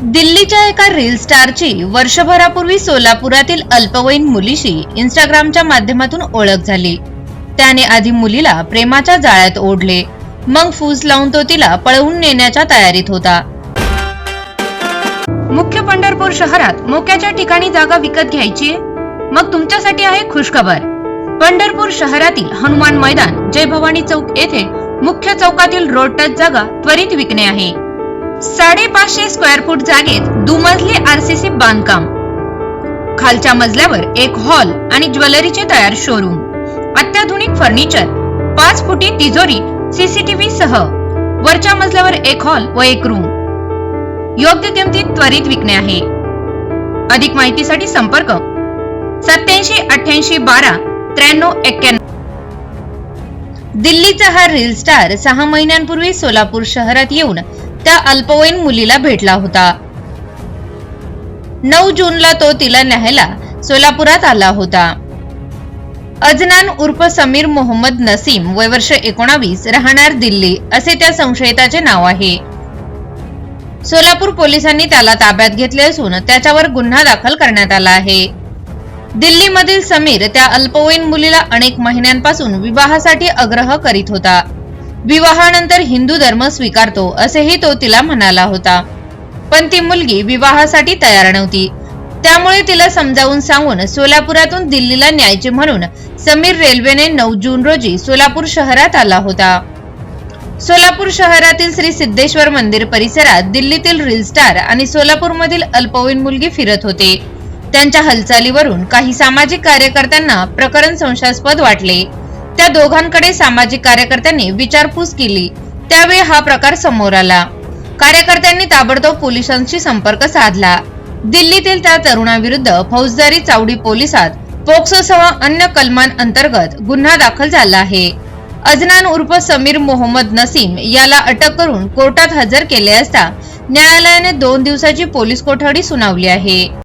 दिल्लीच्या एका रील स्टारची वर्षभरापूर्वी सोलापुरातील अल्पवयीन मुलीशी इंस्टाग्रामच्या माध्यमातून ओळख झाली. त्याने आधी मुलीला प्रेमाच्या जाळ्यात ओढले. मग फूस लावून तो तिला पळवून नेण्याच्या तयारीत होता. मुख्य पंढरपूर शहरात मोक्याच्या ठिकाणी जागा विकत घ्यायची? मग तुमच्यासाठी आहे खुशखबर. पंढरपूर शहरातील हनुमान मैदान जय भवानी चौक येथे मुख्य चौकातील रोड टच जागा त्वरित विकणे आहे. साडेपाचशे स्क्वेअर फूट जागेत दुमजली आरसीसी बांधकाम. खालच्या मजल्यावर एक हॉल आणि ज्वेलरीचे तयार शोरूम अत्याधुनिक फर्निचर पाच फुटी तिजोरी सीसीटीव्ही सह. वरच्या मजल्यावर एक हॉल व एक रूम योग्य किमतीत त्वरित विकणे आहे. अधिक माहितीसाठी संपर्क सत्याऐंशी अठ्याऐंशी बारा त्र्याण्णव एक्क्याण्णव दिल्लीचा हा रील स्टार सहा महिन्यांपूर्वी सोलापूर शहरात येऊन त्या अल्पवयीन मुलीला भेटला होता. नऊ जूनला तो तिला न्यायला सोलापुरात आला होता. अजनान उर्फ समीर मोहम्मद नसीम वय वर्ष एकोणावीस राहणार दिल्ली असे त्या संशयिताचे नाव आहे. सोलापूर पोलिसांनी त्याला ताब्यात घेतले असून त्याच्यावर गुन्हा दाखल करण्यात आला आहे. दिल्लीमधील समीर त्या अल्पवयीन मुलीला अनेक महिन्यांपासून विवाहासाठी आग्रह करीत होता. विवाहानंतर हिंदू धर्म स्वीकारतो असेही तो तिला म्हणाला होता. पण ती मुलगी विवाहासाठी तयार नव्हती. त्यामुळे तिला समजावून सांगून सोलापुरातून दिल्लीला न्यायचे म्हणून समीर रेल्वेने नऊ जून रोजी सोलापूर शहरात आला होता. सोलापूर शहरातील श्री सिद्धेश्वर मंदिर परिसरात दिल्लीतील रील स्टार आणि सोलापूरमधील अल्पवयीन मुलगी फिरत होते. त्यांच्या हालचालीवरून काही सामाजिक कार्यकर्त्यांना प्रकरण संशयास्पद वाटले. त्या दोघांकडे सामाजिक कार्यकर्त्यांनी विचारपूस केली. त्यावेळी हा प्रकार समोर आला. कार्यकर्त्यांनी ताबडतोब पोलिसांशी संपर्क साधला. दिल्लीतील त्या तरुणाविरुद्ध फौजदारी चावडी पोलिसात पोक्सोसह अन्य कलमान अंतर्गत गुन्हा दाखल झाला आहे. अजनान उर्फ समीर मोहम्मद नसीम याला अटक करून कोर्टात हजर केले असता न्यायालयाने दोन दिवसाची पोलीस कोठडी सुनावली आहे.